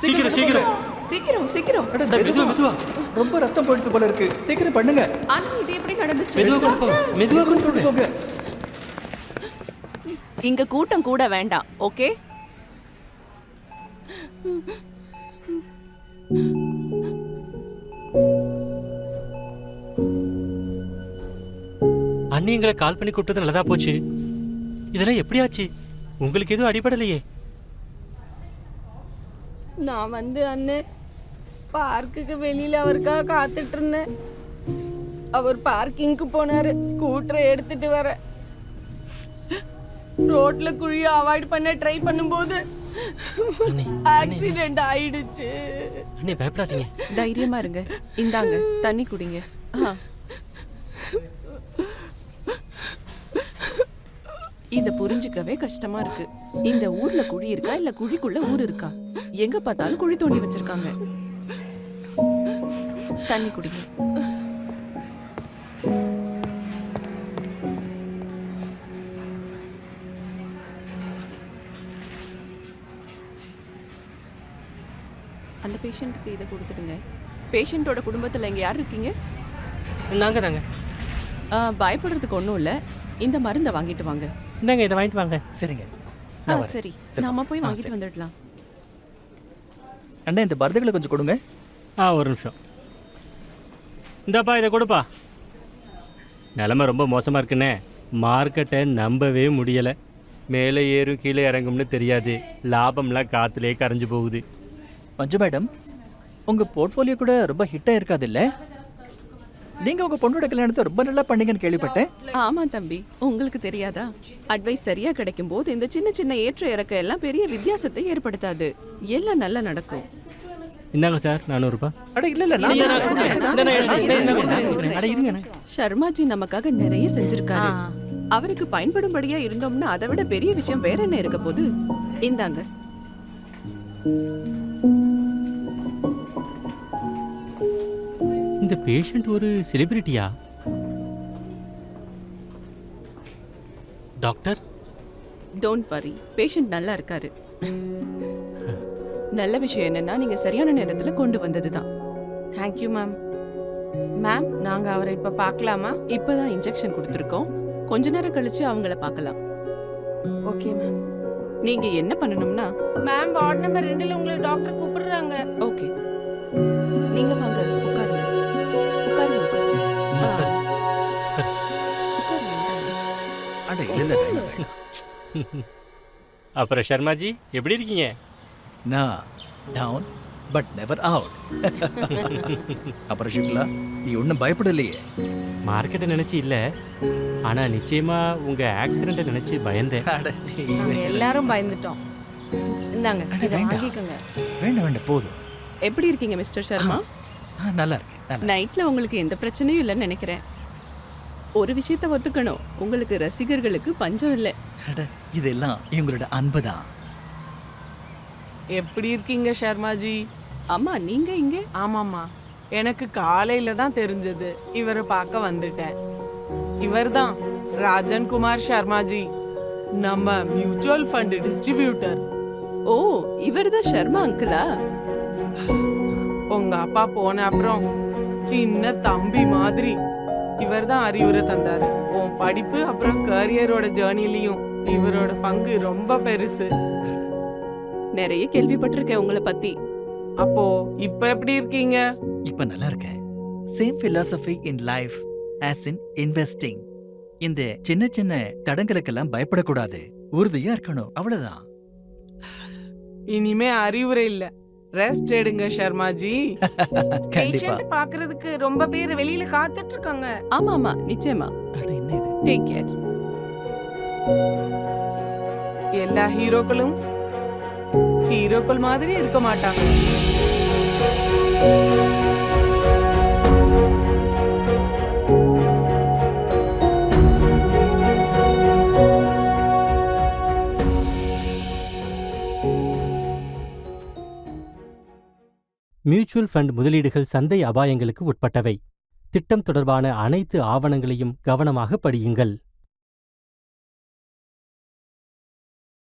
சீக்கிரம் சீக்கிரம். சீக்கிரம் சீக்கிரம். மெதுவா மெதுவா. ரொம்ப ரத்தம் போயிடுச்சு போல இருக்கு. சீக்கிரம் பண்ணுங்க. ஆனா இது எப்படி நடந்துச்சு? மெதுவா கொண்டு போங்க மெதுவா கொண்டு போங்க. இங்க கூட்டம் கூட வேண்டாம் ஓகே? அண்ணி எங்களை கால் பண்ணி கூப்பிட்டது நல்லதா போச்சு. இதெல்லாம் எப்படி ஆச்சு உங்களுக்கு எதுவும் அடிபடலையே. நான் வந்து அண்ணே பார்க்குக்கு வெளியில அவருக்காக காத்துட்டு இருந்தேன் அவர் பார்க்கிங்க்கு போனாரு. ஸ்கூட்டரை எடுத்துட்டு வர. ரோட்ல குழிய அவாய்ட் பண்ண ட்ரை பண்ணும்போது அண்ணி ஆக்சிடென்ட் ஆயிடுச்சு. அண்ணி பயப்படாதீங்க. தைரியமா இருங்க. இந்தாங்க தண்ணி குடிங்க. இத புரிஞ்சுக்கவே கஷ்டமா இருக்கு. இந்த ஊர்ல குழி இருக்கா இல்ல குழிக்குள்ள ஊர் இருக்கா? எங்க பார்த்தாலும் குழி தோண்டி வச்சிருக்காங்க. தண்ணி குடிங்க. அந்த பேஷண்ட்டுக்கு இதை கொடுத்துடுங்க. பேஷண்ட்டோட குடும்பத்துல இங்க யார் இருக்கீங்க? நாங்க தாங்க. பயப்படுறதுக்கு ஒன்றும் இல்லை. இந்த மருந்தை வாங்கிட்டு வாங்க. இந்தாங்க இதை வாங்கிட்டு வாங்க. சரிங்க. நான். சரி. நாம போய் வாங்கிட்டு. வந்துடலாம். அண்ணா இந்த மருந்துகளை கொஞ்சம் கொடுங்க. ஆ ஒரு நிமிஷம். இந்தாப்பா இதை கொடுப்பா. நிலமை ரொம்ப மோசமாக இருக்குண்ணே. மார்க்கெட்டை நம்பவே முடியலை. மேலே ஏறும் கீழே இறங்கும்னு தெரியாது. லாபம்லாம் காற்றுலேயே கரைஞ்சு போகுது. மஞ்சு மேடம் உங்க போர்ட்ஃபோலியோ கூட ரொம்ப ஹிட்டா இருக்காது இல்ல நீங்க உங்க பொண்ணோட கல்யாணத்தை ரொம்ப நல்லா பண்ணீங்கன்னு கேள்விப்பட்டேன். ஆமா தம்பி உங்களுக்கு தெரியாதா? அட்வைஸ் சரியா கிடைக்கும் போது இந்த சின்ன சின்ன ஏற்ற இறக்க எல்லாம் பெரிய வித்தியாசத்தை ஏற்படுத்தாது. எல்லாம் நல்லா நடக்கும். இந்தாங்க சார் நானூறுபா அட இல்ல இல்ல. சர்மாஜி நமக்காக நிறைய செஞ்சிருக்காரு. அவருக்கு பயன்படும்படியா இருந்தோம்னா அதை விட பெரிய விஷயம் வேற என்ன இருக்க போது இந்தாங்க. இந்த பேஷண்ட் ஒரு செலிபிரிட்டியா டாக்டர் டோன்ட் வரி பேஷண்ட் நல்லா இருக்காரு. நல்ல விஷயம் என்னன்னா நீங்க சரியான நேரத்துல கொண்டு வந்ததுதான். தேங்க்யூ மேம் மேம் நாங்க அவரை இப்ப பார்க்கலாமா? இப்பதான் இன்ஜெக்ஷன் கொடுத்துருக்கோம். கொஞ்ச நேரம் கழிச்சு அவங்கள பார்க்கலாம். ஓகே மேம் நீங்க என்ன பண்ணணும்னா மேம் வார்டு நம்பர் ரெண்டுல உங்களை டாக்டர் கூப்பிடுறாங்க. ஓகே அப்புறம் சர்மாஜி எப்படி இருக்கீங்க? நான் டவுன் பட் நெவர் அவுட் அப்புறம் சுக்லா நீ ஒன்றும் பயப்படலையே. மார்க்கெட்டை நினைச்சு இல்ல. ஆனா நிச்சயமா உங்க ஆக்சிடென்ட்டை நினைச்சு பயந்தேன். எல்லாரும் பயந்துட்டோம். இந்தாங்க இதை வேண்டாம். வாங்கிக்கோங்க. வேண்டாம் வேண்டாம் போதும். எப்படி இருக்கீங்க மிஸ்டர் சர்மா நல்லா இருக்கேன் நல்லா நைட்ல உங்களுக்கு எந்த பிரச்சனையும் இல்லைன்னு நினைக்கிறேன். ஒரு விஷயத்த ஒத்துக்கணும். உங்களுக்கு ரசிகர்களுக்கு பஞ்சம் இல்லை. அட, இதெல்லாம் இவங்களோட அன்பு தான். எப்படி இருக்கீங்க சர்மாஜி அம்மா நீங்க இங்க? ஆமாம்மா. எனக்கு காலையில தான் தெரிஞ்சது. இவரை பார்க்க வந்துட்டேன். இவர்தான் ராஜன் குமார் சர்மாஜி நம்ம மியூச்சுவல் ஃபண்ட் டிஸ்ட்ரிபியூட்டர். ஓ இவர்தான் சர்மா அங்கிளா? உங்க அப்பா போன அப்புறம் சின்ன தம்பி மாதிரி. இவர்தான் அறிவுரை தந்தாரு. உன் படிப்பு அப்புறம் கரியரோட ஜேர்னிலையும் இவரோட பங்கு ரொம்ப பெருசு. நிறைய கேள்விப்பட்டிருக்கேன் உங்களை பத்தி. அப்போ இப்ப எப்படி இருக்கீங்க? இப்ப நல்லா இருக்கேன். Same philosophy in life as in investing இந்த சின்ன சின்ன தடங்களுக்கெல்லாம் பயப்படக்கூடாது. உறுதியா இருக்கணும். அவ்வளவுதான். இனிமே அறிவுரை இல்ல. ரெஸ்ட் எடுங்க சர்மாஜி கண்டிப்பா. பேஷண்ட் பாக்குறதுக்கு ரொம்ப பேர் வெளியில காத்துட்டு இருக்காங்க ஆமா ஆமா நிச்சயமா. அட, என்ன இது? டேக் கேர் எல்லா ஹீரோக்களும் ஹீரோக்கள் மாதிரி இருக்க மாட்டாங்க. மியூச்சுவல் ஃபண்ட் முதலீடுகள் சந்தை அபாயங்களுக்கு உட்பட்டவை. திட்டம் தொடர்பான அனைத்து ஆவணங்களையும் கவனமாக படியுங்கள்.